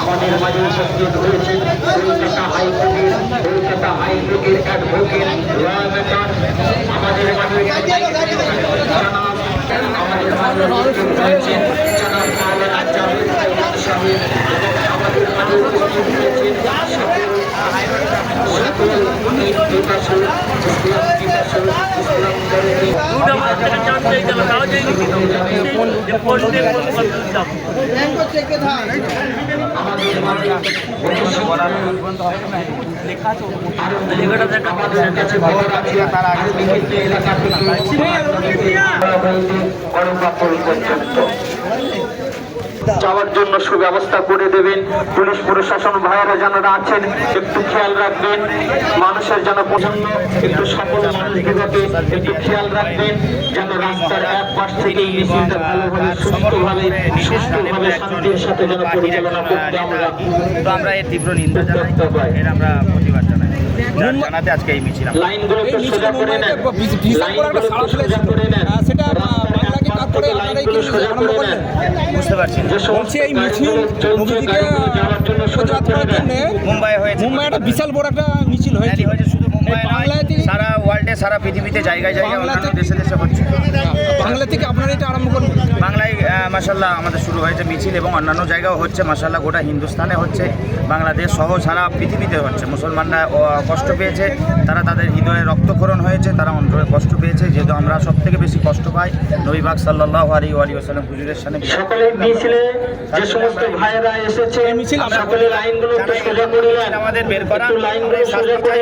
আমাদের মাঝে উপস্থিত হয়েছে কলকাতা হাইকোর্টের কলকাতা হাইকোর্টের অ্যাডভোকেট রয় আমাদের মাঝে আমাদের মাঝে হয়েছেন আমাদের মাঝে আমাদের কাছে খবর আছে তার আগে বিভিন্ন এলাকা থেকে পর্যন্ত যাওয়ার জন্য সুব্যবস্থা করে দেবেন। পুলিশ প্রশাসন ভাইয়েরা যারা আছেন একটু খেয়াল রাখবেন। মানুষের যেন পছন্দ একটু সকল মানুষগুলোকে একটু খেয়াল রাখবেন যেন রাস্তার এক পাশ থেকে এই মিছিলটা ভালোভাবে সুস্থভাবে সুস্থভাবে শান্তির সাথে যেন পরিচালনা করতে আমরা তো আমরা এর তীব্র নিন্দা জানাই। এর আমরা প্রতিবাদ জানাই। জানাতে আজকে এই মিছিল লাইনগুলো একটু সোজা করে নেন। বড় একটা সোজা করে নেন। সেটা করে আপনারাই কি সোজা আরম্ভ করলেন? বুঝতে পারছি বলছি এই মিছিল মোদীজিকে প্রতিবাদ করে করার জন্য মুম্বাই হয়েছে। মুম্বাই একটা বিশাল বড় একটা মিছিল হয়েছে শুধু মুম্বাই বাংলায় সারা ওয়ার্ল্ডে সারা পৃথিবীতে জায়গায় জায়গায় দেশে দেশে হচ্ছে। বাংলা থেকে আপনারা এটা আরম্ভ করবেন? বাংলায় মাসাল্লাহ আমাদের শুরু হয়েছে মিছিল এবং অন্যান্য জায়গাও হচ্ছে মাসাল্লাহ গোটা হিন্দুস্তানে হচ্ছে বাংলাদেশ সহ সারা পৃথিবীতে হচ্ছে। মুসলমানরা কষ্ট পেয়েছে তারা তাদের হৃদয়ে রক্তক্ষরণ হয়েছে তারা অন্তরে কষ্ট পেয়েছে যেহেতু আমরা সব থেকে বেশি কষ্ট পাই। নবীবাগ সাল্লাহ আলী আলী ওসালাম হুজুরের সামনে সকলে মিছিলে যে সমস্ত ভাইয়েরা এসেছে মিছিল আমরা- সকলে লাইনগুলো একটু সোজা করে আমাদের বের করা লাইনগুলো সোজা করে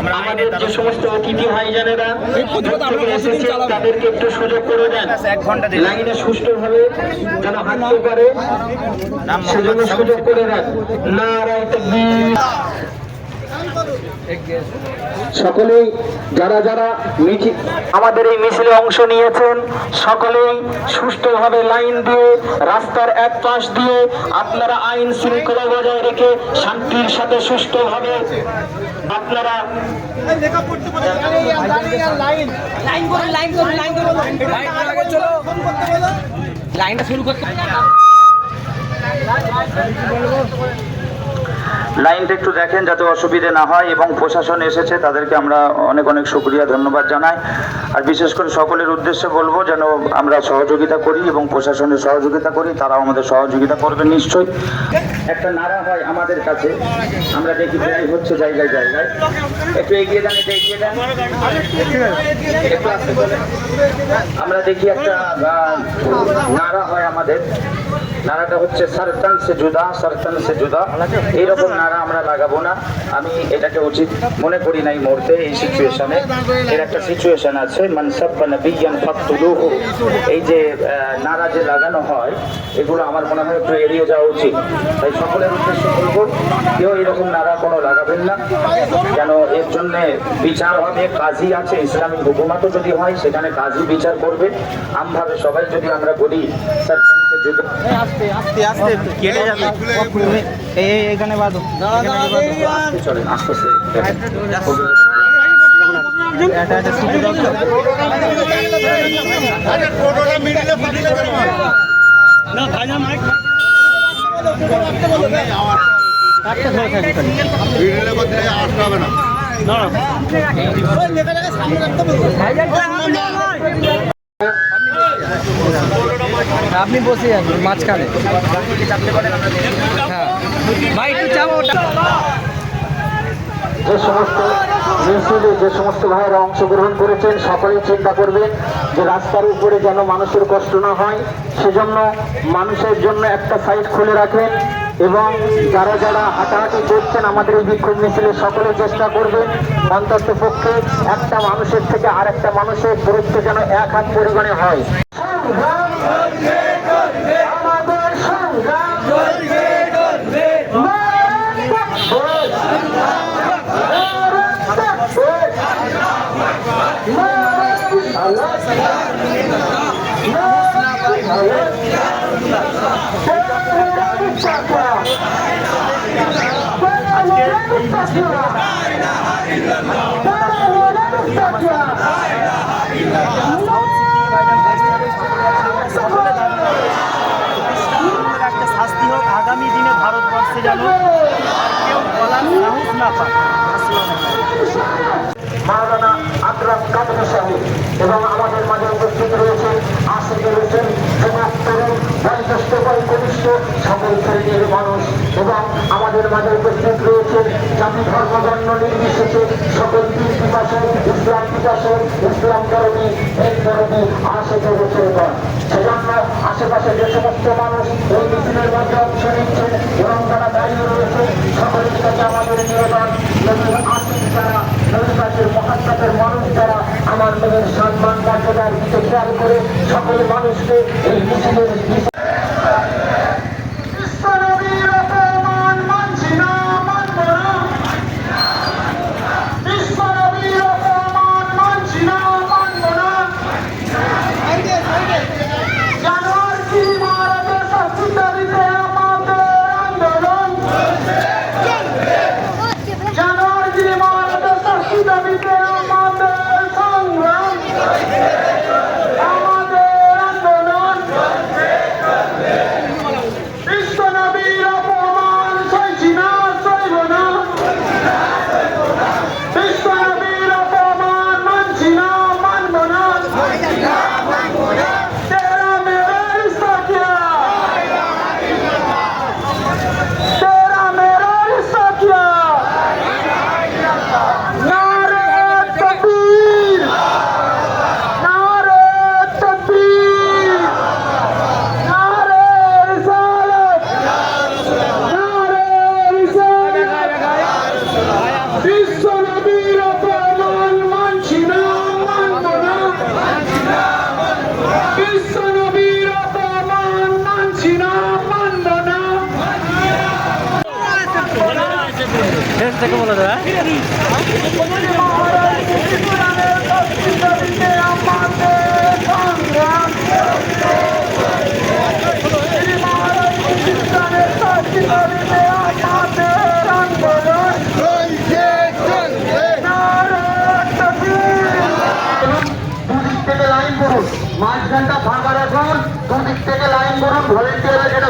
আমরা আমাদের যে সমস্ত অতিথি ভাইজানেরা? তাদেরকে একটু সুযোগ করে দেন। এক ঘণ্টা দিন লাইনে সুষ্ঠুভাবে যেন হাঁটতে পারে সেজন্য সুযোগ করে দেন। নারায় সকলেই যারা যারা মিছিল আমাদের এই মিছিলে অংশ নিয়েছেন সকলেই সুষ্ঠুভাবে লাইন দিয়ে রাস্তার এক পাশ দিয়ে আপনারা আইন শৃঙ্খলা বজায় রেখে শান্তির সাথে সুষ্ঠুভাবে আপনারা লাইনটা শুরু করতে লাইনটা একটু দেখেন যাতে অসুবিধে না হয় এবং প্রশাসন এসেছে, তাদেরকে আমরা অনেক অনেক শুক্রিয়া, ধন্যবাদ জানাই। আর বিশেষ করে সকলের উদ্দেশ্যে বলব যেন আমরা সহযোগিতা করি এবং প্রশাসনের সহযোগিতা করি, তারাও আমাদের সহযোগিতা করবে নিশ্চয়ই। একটা নারা হয় আমাদের কাছে, আমরা দেখি প্রায় হচ্ছে জায়গায় জায়গায়। একটু এগিয়ে দেন এগিয়ে দেন। আমরা দেখি একটা নারা হয় আমাদের। নারাটা হচ্ছে সারতান সে জুদা সারতান সে জুদা। এইরকম নারা আমরা লাগাবো না। আমি এটাকে উচিত মনে করি না এই মুহূর্তে, এই সিচুয়েশনে এর একটা সিচুয়েশন আছে মানসাব বা নবিয়ান ফাকতুলুহু। এই যে নারা যে লাগানো হয়, এগুলো আমার মনে হয় একটু এড়িয়ে যাওয়া উচিত। তাই সকলের উদ্দেশ্যে বলব, কেউ এরকম নারা কোনো লাগাবেন না। কেন, এর জন্যে বিচার হবে, কাজী আছে ইসলামিক হুকুমাতও যদি হয়, সেখানে কাজী বিচার করবে। আমভাবে সবাই যদি আমরা বলি সারতান সে জুদা কেটে যাবে এখানে বাঁধো চলেন আস্তে আস্তে আপনি বসে যান মাঝখানে। হ্যাঁ। যে সমস্ত মিছিলে যে সমস্ত ভাইয়েরা অংশগ্রহণ করেছেন, সকলেই চিন্তা করবেন যে রাস্তার উপরে যেন মানুষের কষ্ট না হয়। সেজন্য মানুষের জন্য একটা সাইড খুলে রাখেন এবং যারা যারা হাঁটাহাঁটি করছেন, আমাদের এই বিক্ষোভ মিছিলে সকলে চেষ্টা করবেন অন্তত পক্ষে একটা মানুষের থেকে আরেকটা মানুষের দূরত্ব যেন এক হাত পরিমাণে হয় আমাদের সংগ্রাম Allah একটা শাস্তি হোক আগামী দিনে ভারতবর্ষে যেন আর কেউ বলার সাহস না পায় মাওলানা আকরাম কাদের সাহেব এবং আমাদের মাঝে উপস্থিত রয়েছে আশিকুর হোসেন যুবক তরুণ বয়োজ্যেষ্ঠ বয়কনিষ্ঠ সকল শ্রেণির মানুষ এবং আমাদের মাঝে উপস্থিত রয়েছে। জাতি ধর্ম বর্ণ নির্বিশেষে সকল পীর পিপাসক ইসলাম পিপাসক ইসলাম ধর্মী এক ধর্মী আশিকুর হোসেনগণ সেজন্য আশেপাশে যে সমস্ত মানুষ এই মিছিলের মধ্যে অংশ নিচ্ছেন এবং তারা দাঁড়িয়ে রয়েছে, সকলের কাছে আমাদের নিবেদন। নবীর আশিক যারা নবীবাসীর মহাত্মাদের মানুষ যারা আমার মেয়ের সম্মান মর্যাদার দিকে খেয়াল করে সকল মানুষকে এই মিছিলের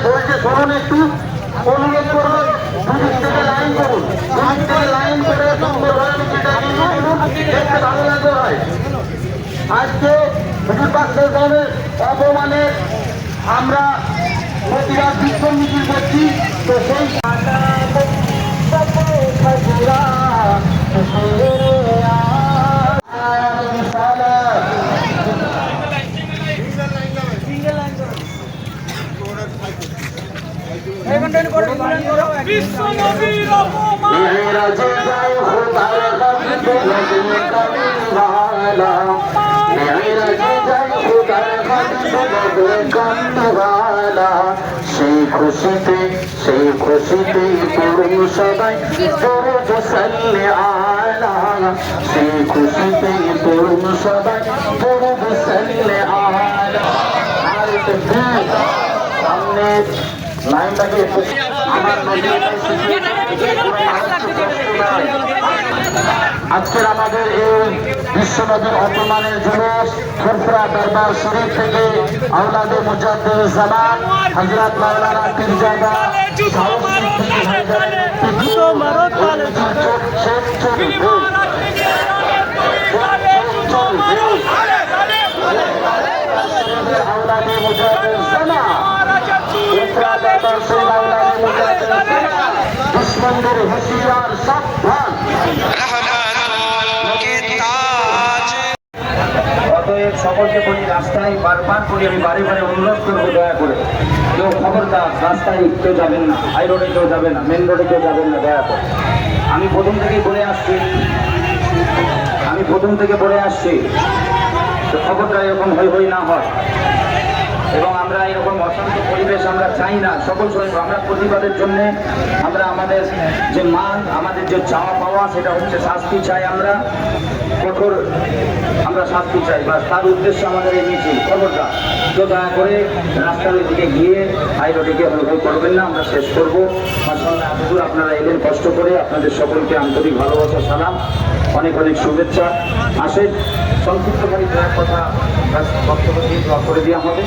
বলছে শুনুন একটু, অনুরোধ করুন, দুদিক থেকে লাইন করুন। দুদিক থেকে লাইন করে সুন্দরভাবে এগিয়ে দেখতে ভালো লাগবে হয়। আজকে হুজুর পাক সাহেবের অপমানে আমরা প্রতিবাদ বিক্ষোভ করছি। তো সেই কাজে যায় খোদার গামিতে নজরে কামিওয়ালা মেরাজে যায় খোদার গামিতে নজরে কামিওয়ালা সেই খুশিতে সেই খুশিতে করুন সবাই দরুদ সাল্লি আলা সেই খুশিতে করুন সবাই দরুদ সাল্লি আলা সামনে লাইনটাকে আমার আজকের আমাদের এই বিশ্বনবীর অপমানের জুলুস ফুরফুরা দরবার শরীফ থেকে আওলাদে মুজাদ্দিদ জামান হযরত মাওলানা পীরজাদা আওলাদে মুজাদ্দিদ জামান ফুরফুরা দরবার শরীফ জামান দুশ্মনদের হুঁশিয়ার সাবধান। অতএব সকলকে বলি রাস্তায় বারবার করে আমি বারে বারে অনুরোধ করব দয়া করে। কেউ খবরদার রাস্তায় কেউ যাবেন না হাই রোডে কেউ যাবেন না মেন রোডে কেউ যাবেন না দয়া করে। আমি প্রথম থেকেই বলে আসছি। আমি প্রথম থেকে বলে আসছি। তো খবরটা এরকম হই হই না হয়। এবং আমরা এরকম অশান্ত পরিবেশ আমরা চাই না। সকল সময় আমরা প্রতিবাদের জন্য আমরা আমাদের যে মান, আমাদের যে চাওয়া পাওয়া, সেটা হচ্ছে শাস্তি চাই আমরা। কঠোর আমরা শাস্তি চাই বা তার উদ্দেশ্যে আমাদের এই মিছিল। খবরটা তো দয়া করে রাস্তার দিকে গিয়ে রোডে গিয়ে করবেন না, আমরা শেষ করব। এতদূর আপনারা এলেন কষ্ট করে। আপনাদের সকলকে আন্তরিক ভালোবাসা, সালাম। অনেক অনেক শুভেচ্ছা। আসেন সংক্ষিপ্ত করে দু এক কথা বক্তব্য দিয়ে দোয়া করে দিয়ে আমাদের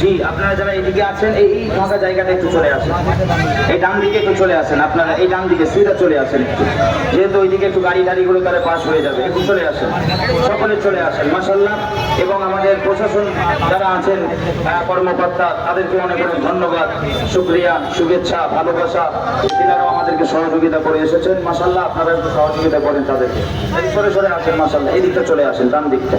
জি, আপনারা যারা এইদিকে আছেন, এই ফাঁকা জায়গাটা একটু চলে আসেন। এই ডান দিকে একটু চলে আসেন, আপনারা এই ডান দিকে, সিধা চলে আসেন যেহেতু ওইদিকে একটু গাড়ি গাড়িগুলো তারা পাস হয়ে যাবে, একটু চলে আসেন। সকলে চলে আসেন মাসাল্লাহ এবং আমাদের প্রশাসন যারা আছেন কর্মকর্তা, তাদেরকে অনেক অনেক ধন্যবাদ, শুক্রিয়া, শুভেচ্ছা, ভালোবাসা। তিনারাও আমাদেরকে সহযোগিতা করে এসেছেন মাসাল্লাহ আপনারা একটু সহযোগিতা করেন তাদেরকে। সরে সরে আসেন মাসাল্লাহ এই দিকটা চলে আসেন, ডান দিকটা।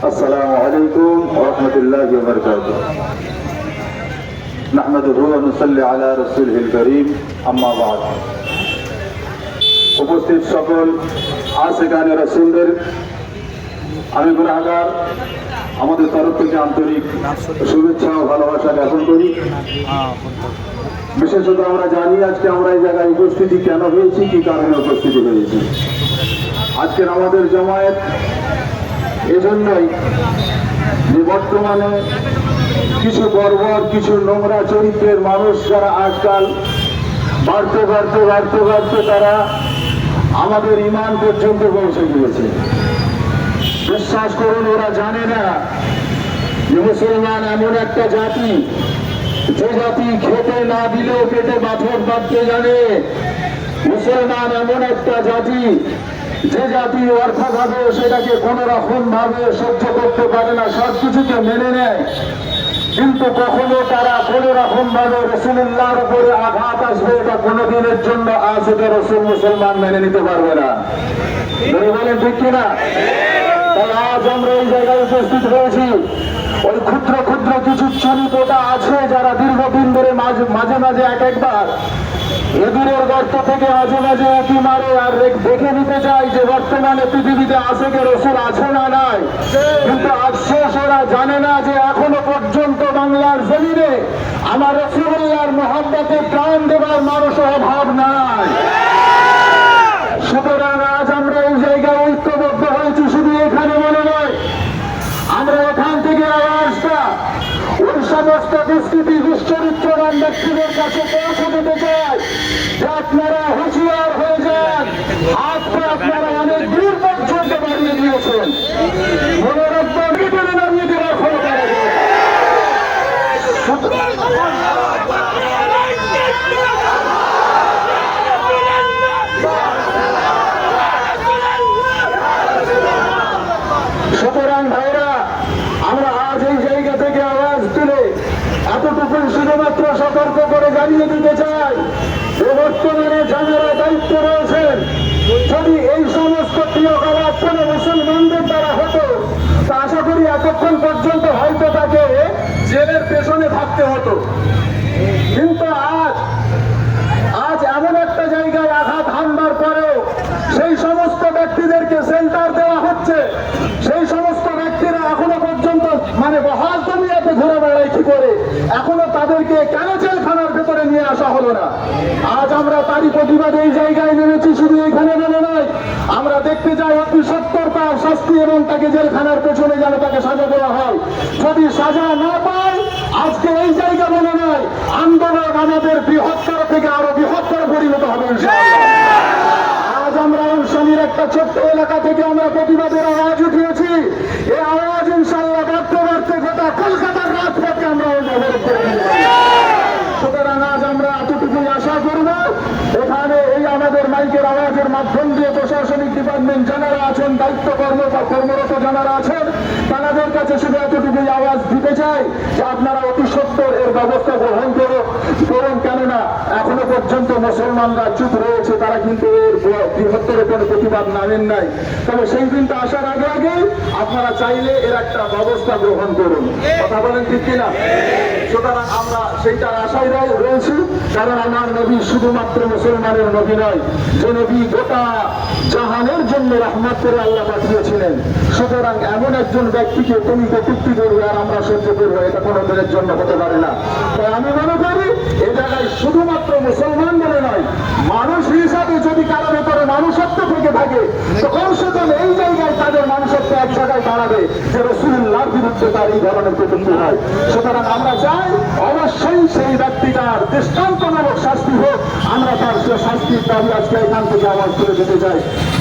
السلام عليكم ورحمة الله وبركاته نحمده ونصلي على رسوله الكريم أما بعد উপস্থিত সকল আশেখানে রসুলদের আমি গুণাগার আমাদের তরফ থেকে আন্তরিক শুভেচ্ছা ও ভালোবাসা জ্ঞাপন করি বিশেষত আমরা জানি আজকে আমরা এই জায়গায় উপস্থিতি কেন হয়েছি কি কারণে উপস্থিতি হয়েছি আজকের আমাদের জমায়েত এজন্যই যে বর্তমানে কিছু বর্বর কিছু নোংরা চরিত্রের মানুষ যারা আজকাল বাড়তে বাড়তে বাড়তে বাড়তে তারা আমাদের ইমান পর্যন্ত পৌঁছে গিয়েছে। বিশ্বাস করুন, ওরা জানে না যে মুসলমান এমন একটা জাতি, যে জাতি খেতে না দিলেও পেটে পাথর বাঁধতে জানে। মুসলমান এমন একটা জাতি যে জাতি অর্থভাবে সেটাকে কোন রকম ভাবে সহ্য করতে পারে না সব কিছুকে মেনে নেয়। কিন্তু কখনো তারা কোন রকম ভাবে রসুল্লাহর উপরে আঘাত আসবে, এটা কোনোদিনের জন্য আজ এটা রসুল মুসলমান মেনে নিতে পারবে না। বলেন ঠিক কিনা? তাই আজ আমরা এই জায়গায় উপস্থিত হয়েছি। ওই ক্ষুদ্র ক্ষুদ্র কিছু চরিত্রটা আছে যারা দীর্ঘদিন ধরে মাঝে মাঝে এক একবার এদুরের গর্ত থেকে মাঝে মাঝে উঁকি মারে আর দেখে নিতে চাই যে বর্তমানে পৃথিবীতে আছে কে রসুল, আছে না নাই। কিন্তু আফসোস, ওরা জানে না যে এখনও পর্যন্ত বাংলার জমিনে আমার রসুল্লাহর মহাব্বতে প্রাণ দেবার মানুষের অভাব নাই। সুতরাং আজ আমরা এই জায়গায় ঐক্যবদ্ধ হয়েছি, শুধু এখানে মনে নয়, আমরা এখান থেকে আওয়াজটা ওই সমস্ত দুষ্কৃতি, দুশ্চরিত্রবান ব্যক্তিদের কাছে পৌঁছে দিতে চাই। আপনারা হুঁশিয়ার হয়ে যান আজকে আপনারা অনেক দূর পর্যন্ত বাড়িয়ে দিয়েছেন মনে রাখবেন ভিতরে নামিয়ে দেওয়ার ফলে করা যায়। সুতরাং ভাইরা আমরা আজ এই জায়গা থেকে আওয়াজ তুলে এতটুকু শুধুমাত্র সতর্ক করে জানিয়ে দিতে চাই যে বর্তমানে যারা দায়িত্ব রয়েছেন যদি এই সমস্ত ক্রিয়াকলাপ কোনো মুসলমানদের দ্বারা হতো তা আশা করি এতক্ষণ পর্যন্ত হয়তো তাকে জেলের পেছনে থাকতে হতো কিন্তু আজ আজ এমন একটা জায়গায় আঘাত হানবার পরেও সেই সমস্ত ব্যক্তিদেরকে সেন্টার দেওয়া হচ্ছে সেই সমস্ত ব্যক্তিরা এখনও পর্যন্ত মানে বহাল দুনিয়াতে ঘুরে বেড়ায় কি করে এখনও তাদেরকে কেন জেলখানার ভেতরে নিয়ে আসা হলো না? আজ আমরা তারই প্রতিবাদে এই জায়গায় নেমেছি, শুধু এখানে নেমে নয়, আমরা দেখতে চাই অতি সত্তর তার শাস্তি এবং তাকে জেলখানার পেছনে যেন তাকে সাজা দেওয়া হয়। যদি সাজা না পায়, আজকে এই জায়গা মনে নয়, আন্দোলন আমাদের বৃহত্তর থেকে আরও বৃহত্তর পরিণত হবে আজ আমরা অংশনীর একটা ছোট্ট এলাকা থেকে আমরা প্রতিবাদের আওয়াজ উঠিয়েছি। এই আওয়াজ ইনশাল্লাহ বাড়তে গোটা কলকাতার রাজপথে আমরা অবরোধ করে দিয়েছি। সুতরাং আজ আমরা এতটুকুই আশা করব এখানে এই আমাদের মাইকের আওয়াজের মাধ্যম দিয়ে প্রশাসনিক ডিপার্টমেন্ট যারা আছেন, দায়িত্ব কর্ম বা কর্মরত যারা আছেন, তাদের কাছে শুধু এতটুকুই আওয়াজ দিতে চাই যে আপনারা অতি সত্তর এর ব্যবস্থা গ্রহণ করো করুন কেননা এখনও পর্যন্ত মুসলমানরা চুপ রয়েছে, তারা কিন্তু এর বৃহত্তর কোনো প্রতিবাদ নামেন নাই। তবে সেই দিনটা আসার আগে আগে আপনারা চাইলে এর একটা ব্যবস্থা গ্রহণ করুন। কথা বলেন ঠিক কিনা? সুতরাং আমরা সেইটার আশায় রয়েছি, কারণ আমার নবী শুধুমাত্র মুসলমানের নবী নয় এটা কোনো দিনের জন্য হতে পারে না। তাই আমি মনে করি এই জায়গায় শুধুমাত্র মুসলমান বলে নয়, মানুষ হিসাবে যদি কারও ভেতরে মানুষত্ব থেকে থাকে তো কমসে কম এই জায়গায় তাদের মানুষত্ব এক জায়গায় দাঁড়াবে যে বিরুদ্ধে তার এই ধরনের কটুক্তি হয়। সুতরাং আমরা চাই অবশ্যই সেই ব্যক্তিটার দৃষ্টান্তমূলক শাস্তি হোক। আমরা তার সে শাস্তির দাবি আজকে এখান থেকে আওয়াজ তুলে যেতে চাই।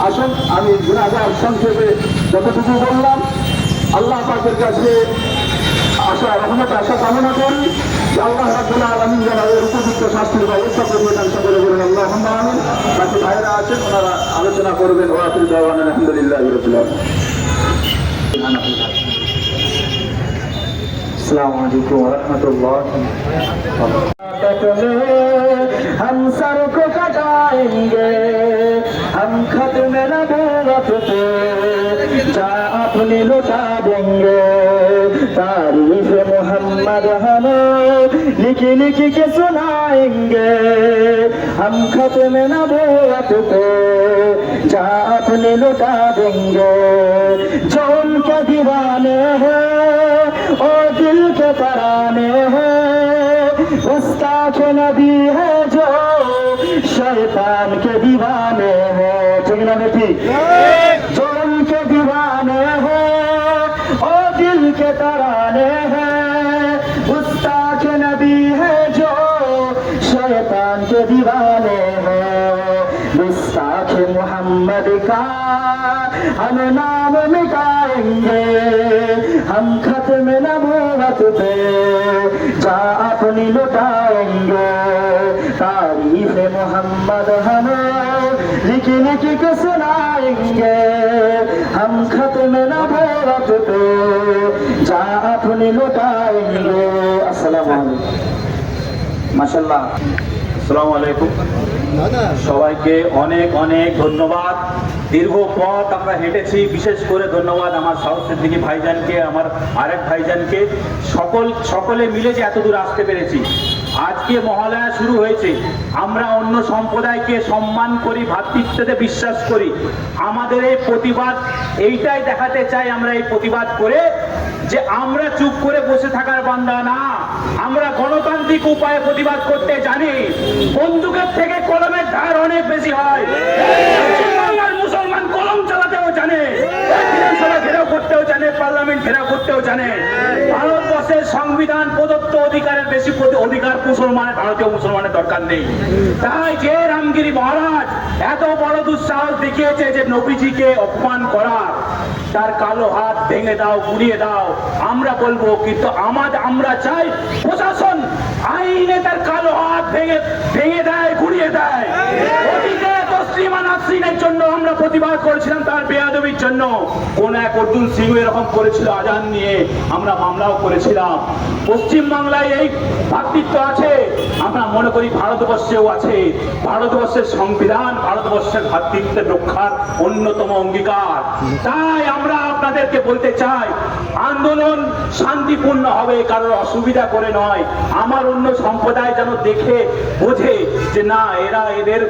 আসুন, আমি গুণাগার সংক্ষেপে যতটুকু বললাম, আল্লাহ পাকের কাছে আশা, রহমত, আশা কামনা করি যে আল্লাহ রাব্বুল আলামিন যেন এর উপযুক্ত শাস্তির ব্যবস্থা করবে তার সকলে আছেন, ওনারা আলোচনা করবেন। ওরা আলহামদুলিল্লাহ अस्सलाम वालेकुम वरहमतुल्लाह हम सर को कटाएँगे, हम खत्म नबूवत पे जा अपने लुटा देंगे। तारीफ़ मोहम्मद हमें लिख लिख के सुनाएँगे। हम खत्म नबूवत पे जा अपने लुटा देंगे। जो उनके दीवाने हैं और दिल के तराने हैं गुस्ताख नबी है जो शैतान के दीवाने हैं ठीक ना बेटी जो उनके दीवाने हैं और दिल के तराने हैं गुस्ताख नबी है जो शैतान के दीवाने हैं गुस्ताख मोहम्मद का हम नाम मिटाएंगे নাম খাতে মেলাম হাততে যা আপনি লুটায়েঙ্গে তারিফে মোহাম্মদ হানো, লিখি লিখি কে সুনায়েঙ্গে হাম খাতে মেলাম হাততে যা আপনি লুটায়েঙ্গে আসসালামু আলাইকুম। মাশাআল্লাহ। আসসালামু আলাইকুম। সবাইকে অনেক অনেক ধন্যবাদ। দীর্ঘ পথ আমরা হেঁটেছি বিশেষ করে ধন্যবাদ আমার সাউথ সিদ্দিকি ভাইজানকে আমার আরেক ভাইজানকে। সকল সকলে মিলে যে এত দূর আসতে পেরেছি আজকে মহালয়া শুরু হয়েছে। আমরা অন্য সম্প্রদায়কে সম্মান করি ভ্রাতৃত্বতে বিশ্বাস করি। আমাদের এই প্রতিবাদ এইটাই দেখাতে চাই আমরা এই প্রতিবাদ করে। যে আমরা চুপ করে বসে থাকার বান্দা না। আমরা গণতান্ত্রিক উপায়ে প্রতিবাদ করতে জানি। বন্দুকের থেকে কলমের ধার অনেক বেশি হয়। চালাতেও জানে। বিধানসভা ঘেরাও করতেও জানে, পার্লামেন্ট ঘেরাও করতেও জানে। ভারতবর্ষের সংবিধান প্রদত্ত অধিকারের বেশি অধিকার মুসলমানের, ভারতীয় মুসলমানের দরকার নেই। তাই যে রামগিরি মহারাজ এত বড় দুঃসাহস দেখিয়েছে যে নবীজিকে অপমান তার কালো হাত ভেঙে দাও, গুড়িয়ে দাও। আমরা বলব, কিন্তু আমাদের আমরা চাই প্রশাসন আইনে তার কালো হাত ভেঙে ভেঙে দেয়, গুড়িয়ে দেয়। তসলিমা নাসরিনের জন্য আমরা প্রতিবাদ করেছিলাম তার বেয়াদবির জন্য। কোন এক অর্জুন সিং এরকম করেছিল আজান নিয়ে, আমরা মামলাও করেছিলাম। পশ্চিম বাংলায় এই ভাতৃত্ব আছে, আমরা মনে করি ভারতবর্ষেও আছে। ভারতবর্ষের সংবিধান, ভারতবর্ষের ভাতৃত্বের রক্ষার অন্যতম অঙ্গীকার। তাই আমরা আপনাদেরকে বলতে চাই, আন্দোলন শান্তিপূর্ণ হবে, কারোর অসুবিধা করে নয়। আমার অন্য সম্প্রদায় যেন দেখে, বোঝে যে না, এরা এদের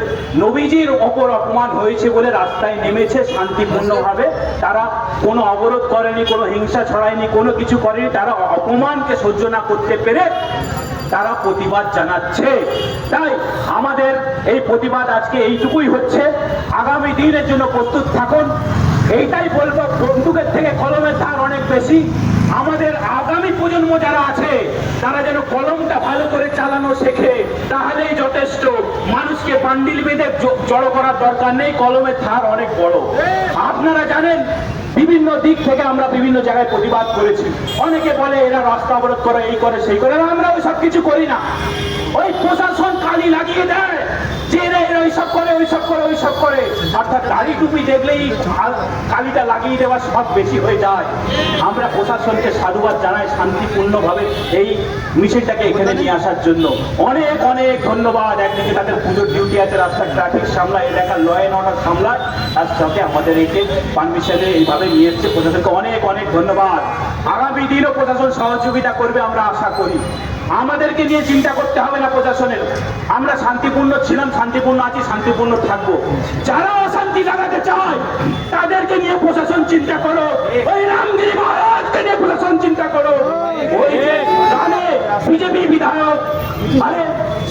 নবীজির অপর অপমান হয়েছে বলে রাস্তায় নেমেছে, শান্তিপূর্ণভাবে। তারা কোনো অবরোধ করেনি, কোনো হিংসা ছড়ায়নি, কোনো কিছু করেনি, তারা অপমানকে সহ্য না করতে পেরে তারা প্রতিবাদ জানাচ্ছে। তাই আমাদের এই প্রতিবাদ আজকে এইটুকুই হচ্ছে। আগামী দিনের জন্য প্রস্তুত থাকুন। এইটাই বলব বন্দুকের থেকে কলমের ধার অনেক বেশি। আমাদের আগামী প্রজন্ম যারা আছে, তারা যেন কলমটা ভালো করে চালানো শেখে, তাহলেই যথেষ্ট। মানুষকে পান্ডিল বেঁধে জড়ো করার দরকার নেই, কলমের ধার অনেক বড়। আপনারা জানেন, বিভিন্ন দিক থেকে আমরা বিভিন্ন জায়গায় প্রতিবাদ করেছি। অনেকে বলে, এরা রাস্তা অবরোধ করে, এই করে, সেই করে আমরা ওই সব কিছু করি না। ওই প্রশাসন কালি লাগিয়ে দেয় যে এরা এরা ওই সব এসব করে ওইসব করে ওইসব করে। অর্থাৎ দাড়ি টুপি দেখলেই কালিটা লাগিয়ে দেওয়ার সব বেশি হয়ে যায়। আমরা প্রশাসনকে সাধুবাদ জানাই শান্তিপূর্ণভাবে এই মিছিলটাকে এখানে নিয়ে আসার জন্য। অনেক অনেক ধন্যবাদ। একদিকে তাদের পুজোর ডিউটি আছে রাস্তার ট্রাফিক সামলায়, এলাকার ল অ্যান্ড অর্ডার সামলায়। তার সাথে আমাদের এইকে পারমিশনে এইভাবে নিয়ে এসছে প্রশাসনকে অনেক অনেক ধন্যবাদ। আগামী দিনও প্রশাসন সহযোগিতা করবে আমরা আশা করি। আমাদেরকে নিয়ে চিন্তা করতে হবে না প্রশাসনের। আমরা শান্তিপূর্ণ ছিলাম, শান্তিপূর্ণ আছি, শান্তিপূর্ণ থাকব। যারা অশান্তি লাগাতে চায়, তাদেরকে নিয়ে প্রশাসন চিন্তা করো। ওই রামগিরি মহারাজকে নিয়ে প্রশাসন চিন্তা করো। ওই যে বিজেপি বিধায়ক, আরে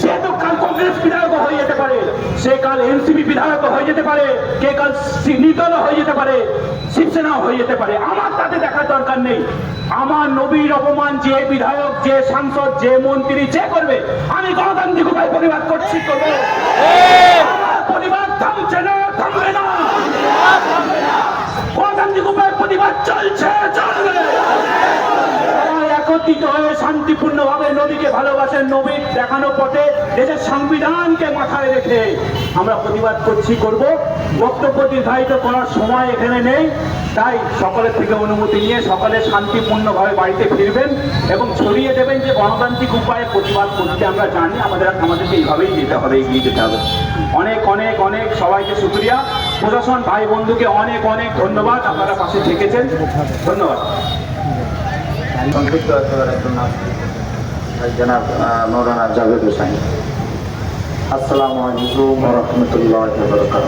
সে তো কাল কংগ্রেস বিধায়ক হয়ে যেতে পারে। সে কাল এনসিপি বিধায়ক হয়ে যেতে পারে। কে কাল নির্দল হয়ে যেতে পারে। শিবসেনা হয়ে যেতে পারে। আমার তাতে দেখার দরকার নেই। আমার নবীর অপমান যে বিধায়ক, যে সাংসদ, যে মন্ত্রী যে করবে, আমি গণতান্ত্রিক উপায় প্রতিবাদ করছি, করব। প্রতিবাদ থামছে না, থামবে না। গণতান্ত্রিক উপায় প্রতিবাদ চলছে, চলবে। একত্রিত হয়ে শান্তিপূর্ণভাবে নদীকে ভালোবাসেন নবীর দেখানো পথে, দেশের সংবিধানকে মাথায় রেখে। আমরা প্রতিবাদ করছি, করব। বক্তব্য দীর্ঘায়িত করার সময় এখানে নেই। তাই সকলের থেকে অনুমতি নিয়ে সকলে শান্তিপূর্ণভাবে বাড়িতে ফিরবেন এবং ছড়িয়ে দেবেন যে গণতান্ত্রিক উপায়ে প্রতিবাদ করতে আমরা জানি, আমাদের আমাদেরকে এইভাবেই যেতে হবে, এগিয়ে যেতে হবে। অনেক অনেক অনেক সবাইকে শুক্রিয়া প্রশাসন ভাই বন্ধুকে অনেক অনেক ধন্যবাদ। আপনারা পাশে থেকেছেন। ধন্যবাদ। সংক্ষিপ্ত একজন জনাব মৌলানা জাভেদ হোসাইন আসসালামু আলাইকুম রহমতুল্লাহ বরকাত